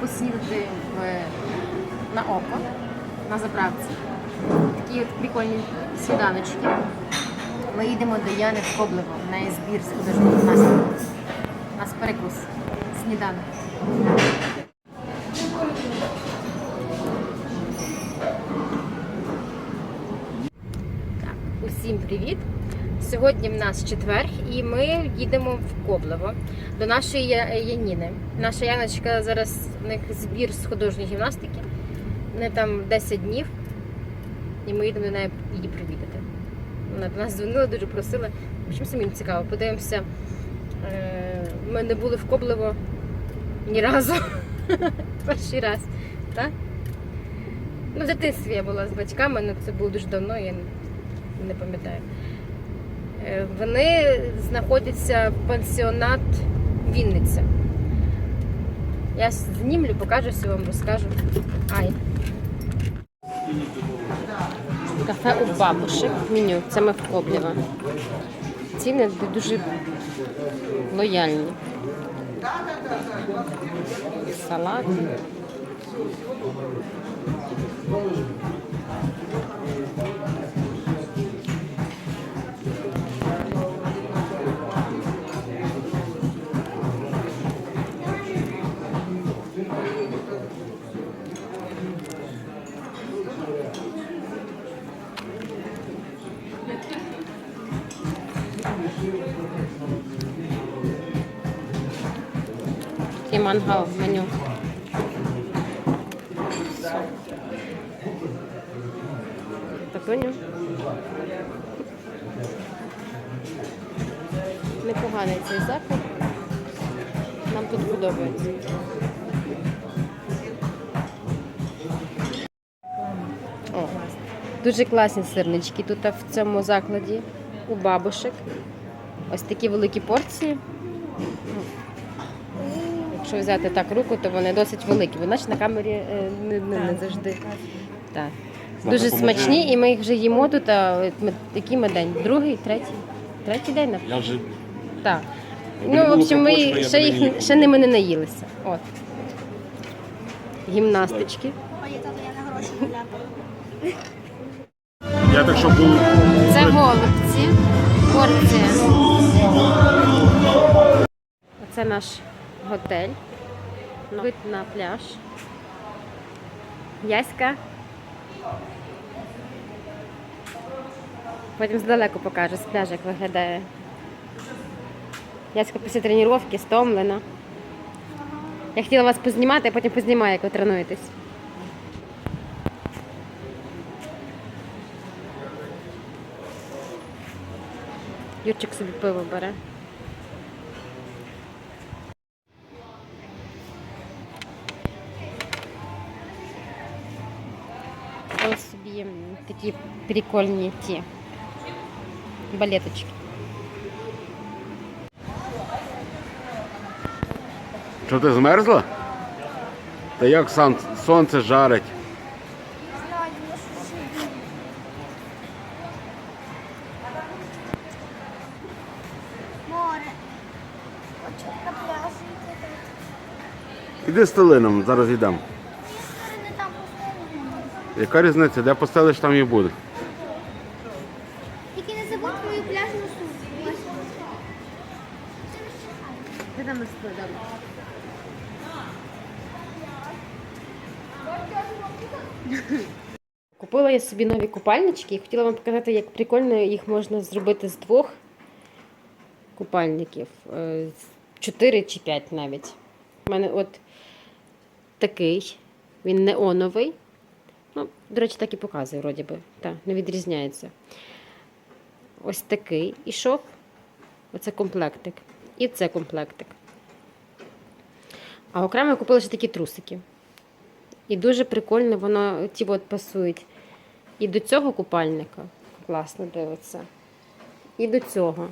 поснідати в, на око, на заправці. Такі от прикольні сніданочки. Ми їдемо до Яни в Коблево, в неї збір з художньої нас. У нас перекус, сніданок. Так, усім привіт! Сьогодні в нас четвер, і ми їдемо в Коблево до нашої Яніни. Наша Яночка зараз в них збір з художньої гімнастики. Вони там 10 днів, і ми їдемо до неї її привітати. Вона до нас дзвонила, дуже просила. Чим самим цікаво, подивимося. Е, Ми не були в Коблево ні разу. Перший раз. Так? Ну, в дитинстві я була з батьками, але це було дуже давно, я не пам'ятаю. Е, Вони знаходяться в пансіонат Вінниця. Я знімлю, покажу все вам розкажу. Ай. Кафе у бабушек. Меню. Це ми в Коблєво. Ціни дуже лояльні. Салат. Мангал в меню. Такуню. Непоганий цей заклад. Нам тут подобається. О, дуже класні сирнички тут в цьому закладі у бабушек. Ось такі великі порції. Якщо взяти так руку, то вони досить великі. Вони ж на камері е, не, не, не завжди. Так. Дуже смачні, і ми їх вже їмо тут. А ми- який ми день? Другий, третій? Третій день, напевно. Я вже Так. Аби Ну, в було общем, ми я ще б не їх їв. ще ними не наїлися. От. Гімнастички. Ой, тато, я на гроші гуляю. я так що був. Це голубці. Порція. Це наш готель. Вид на пляж. Яська. Потім здалеку покажу з пляжу, як виглядає. Яська після тренування стомлена. Я хотіла вас познімати, а потім познімаю, як ви тренуєтесь. Юрчик собі пиво бере. Ось собі такі прикольні ті балеточки. Що ти змерзла? Та як сон- сонце жарить? Море. Хочу на пляж. Іди з Талином, зараз йдемо. Яка різниця? Де постелиш, там і буде. Тільки не забудь мою пляжну сумку. Там. Купила я собі нові купальнички і хотіла вам показати, як прикольно їх можна зробити з двох купальників. Е, Чотири чи п'ять навіть. У мене от такий, він неоновий. Ну, до речі, так і показує, вроді би. Так, не відрізняється. Ось такий ішов. Оце комплектик. І це комплектик. А окремо я купила ще такі трусики. І дуже прикольно воно ті от пасують. І до цього купальника класно дивиться. І до цього.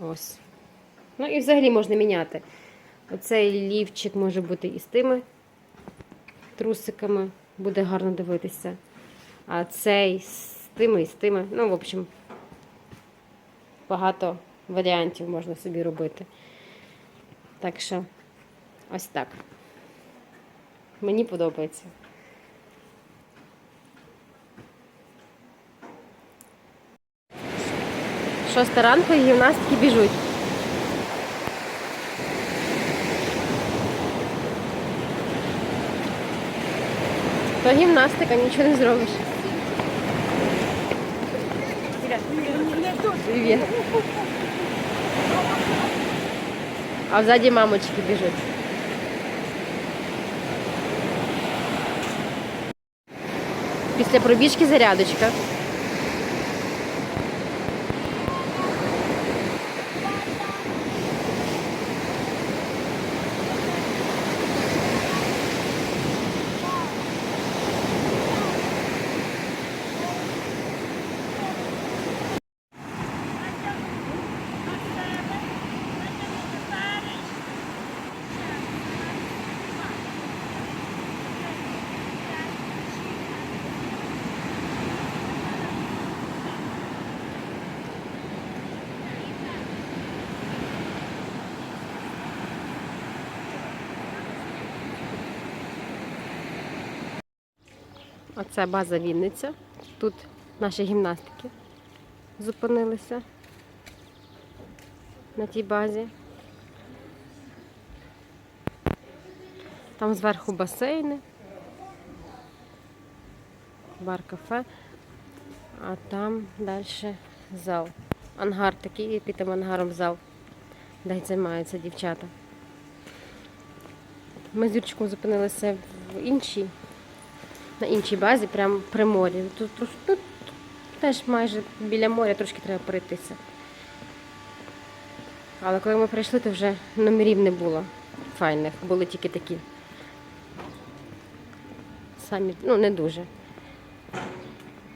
Ось. Ну і взагалі можна міняти. Оцей лівчик може бути і з тими трусиками, буде гарно дивитися. А цей з тими і з тими. Ну, в общем, багато варіантів можна собі робити. Так що Ось так. Мені подобається. Шоста ранку і гімнастики біжуть. То гімнастика, нічого не зробиш. Привіт. А ззаді мамочки біжуть. Після пробіжки зарядочка. Оце база Вінниця. Тут наші гімнастики зупинилися на тій базі. Там зверху басейни, бар-кафе, а там далі зал. Ангар такий, і під тим ангаром зал, де займаються дівчата. Ми з Юрчиком зупинилися в іншій на іншій базі, прямо при морі. Тут, тут, тут теж майже біля моря трошки треба пройтися. Але коли ми прийшли, то вже номерів не було файних, були тільки такі. Самі, ну, не дуже.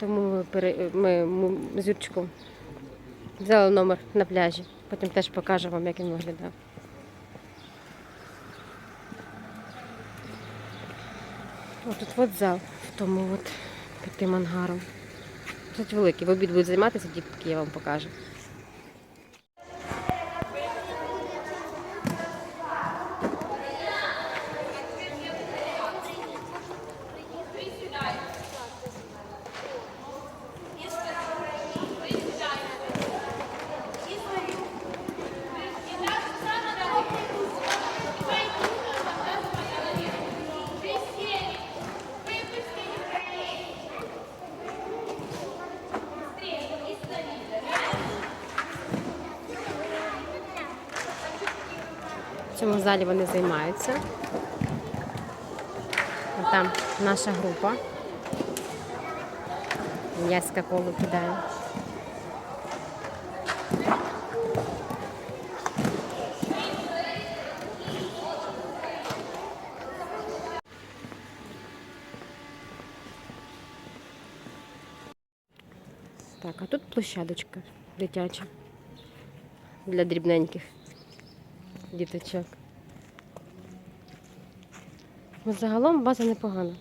Тому ми, ми з Юрчиком взяли номер на пляжі. Потім теж покажу вам, як він виглядав. Тут вот зал в тому от під тим ангаром. Тут великий. В обід будуть займатися дітки, я вам покажу. Залі вони займаються. Там наша група. М'яска коло кидає. Так, а тут площадочка дитяча для дрібненьких діточок. Загалом база непогана.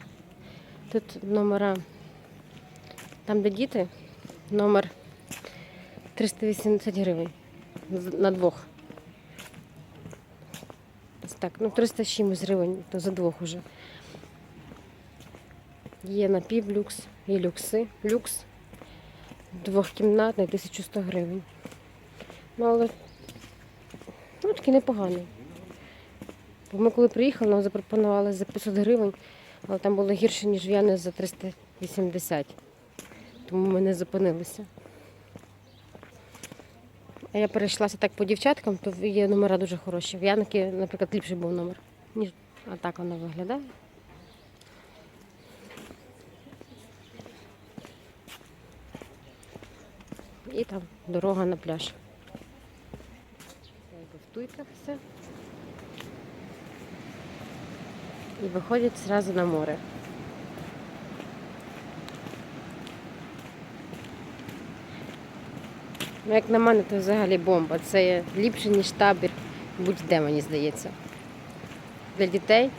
Тут номера, там, де діти, номер 380 гривень на двох. Так, ну 300 з чимось гривень, то за двох уже. Є напівлюкс, є люкси. Люкс двохкімнатний 1100 гривень. Ну, але Ну, такий непоганий. Бо ми коли приїхали, нам запропонували за 500 гривень, але там було гірше, ніж в Яни за 380. Тому ми не зупинилися. А я перейшлася так по дівчаткам, то є номера дуже хороші. В Янки, наприклад, ліпший був номер. Ніж... А так воно виглядає. І там дорога на пляж. Туйках все. І виходять зразу на море. Ну, як на мене, то взагалі бомба. Це ліпше, ніж табір будь-де, мені здається. Для дітей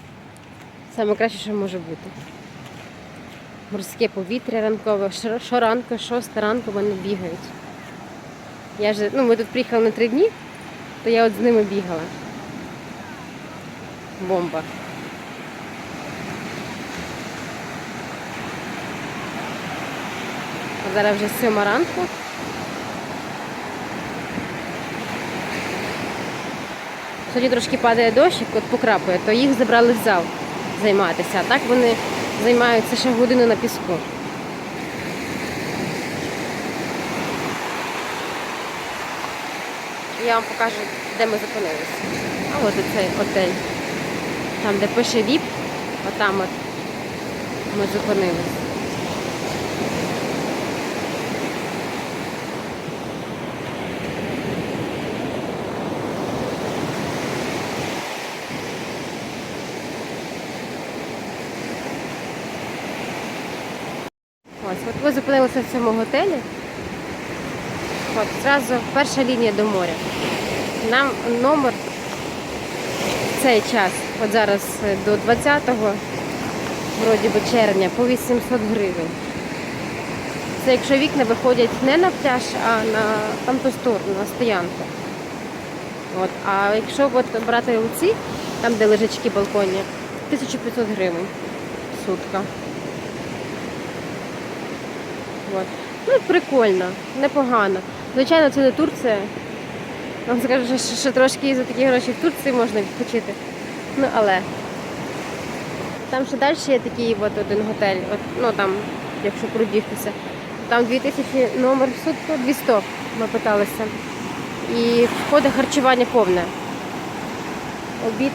саме краще, що може бути. Морське повітря ранкове, Що- щоранку, шоста ранку вони бігають. Я ж, ну, ми тут приїхали на три дні, то я от з ними бігала. бомба. Зараз вже сьома ранку. Сьогодні трошки падає дощик, от покрапує, то їх забрали в зал займатися. А так вони займаються ще годину на піску. Я вам покажу, де ми зупинилися. А от оцей отель. Там, де пише ВІП, отам от ми зупинилися. Ось, от ми зупинилися в цьому готелі. От, зразу перша лінія до моря. Нам номер в цей час, от зараз е, до 20-го, вроді би червня, по 800 гривень. Це якщо вікна виходять не на пляж, а на там сторону, на стоянку. От. А якщо от брати оці, там де лежачки балконні, 1500 гривень сутка. От. Ну, прикольно, непогано. Звичайно, це не Турція. Вам скажу, що, що трошки за такі гроші в Турції можна відпочити. Ну, але там ще далі є такий от один готель, от, ну там, якщо пробігтися. Там 2000 номер в сутку, 200 ми питалися. І входить харчування повне. Обід,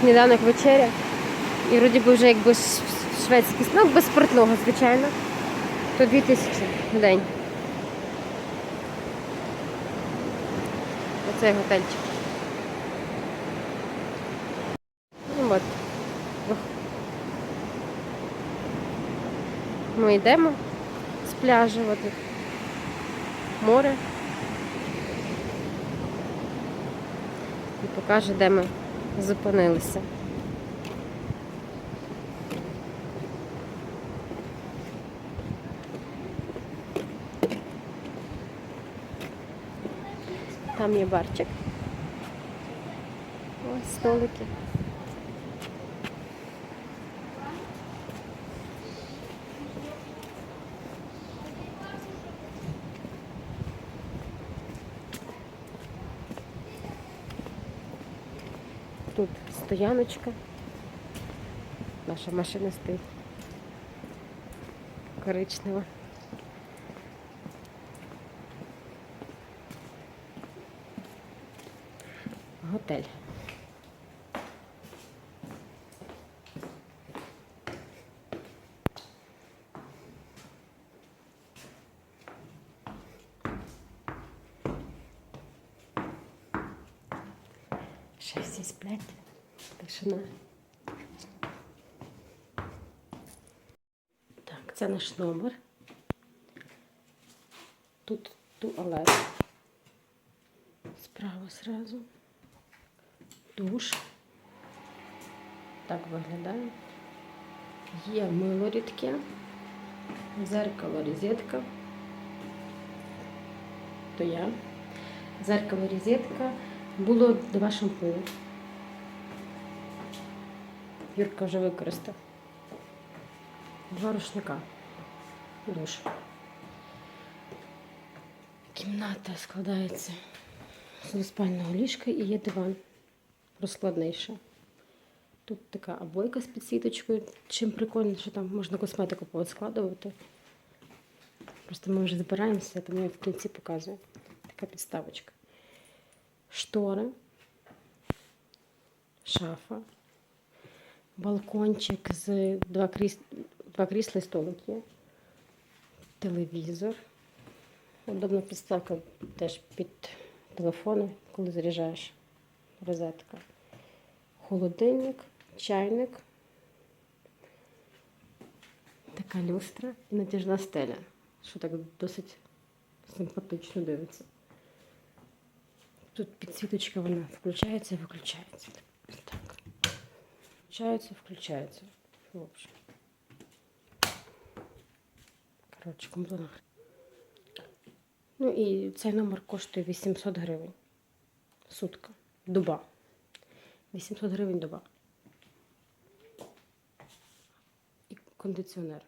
сніданок, вечеря. І вроді би вже якби шведський ну, без спиртного, звичайно. То 2000 в день. Оцей готельчик. Ну от. Ми йдемо з пляжу, от море. І покаже, де ми зупинилися. Там є барчик. Ось столики. Тут стояночка. Наша машина стоїть. Коричнева. Готель. Ще всі сплять. Тишина. Так, це наш номер. Тут туалет. Справа сразу. Душ. Так виглядає. Є мило рідке, зеркало розетка. То я. Зеркало розетка. Було два шампуні. Юрка вже використав. Два рушника. Душ. Кімната складається з двоспального ліжка і є диван розкладніше. Тут така обойка з підсвіточкою. Чим прикольно, що там можна косметику поскладувати. Просто ми вже збираємося, тому я в кінці показую. Така підставочка. Штори, шафа, балкончик з два, кріс... два крісла і столик є. Телевізор. Удобна підставка теж під телефони, коли заряджаєш розетка. Холодильник, чайник, така люстра і натяжна стеля, що так досить симпатично дивиться. Тут підсвіточка вона включається і виключається. Так. Включається, включається. В общем. Коротше, кому. Ну і цей номер коштує 800 гривень. Сутка. Дуба. 800 гривень доба. І кондиціонер.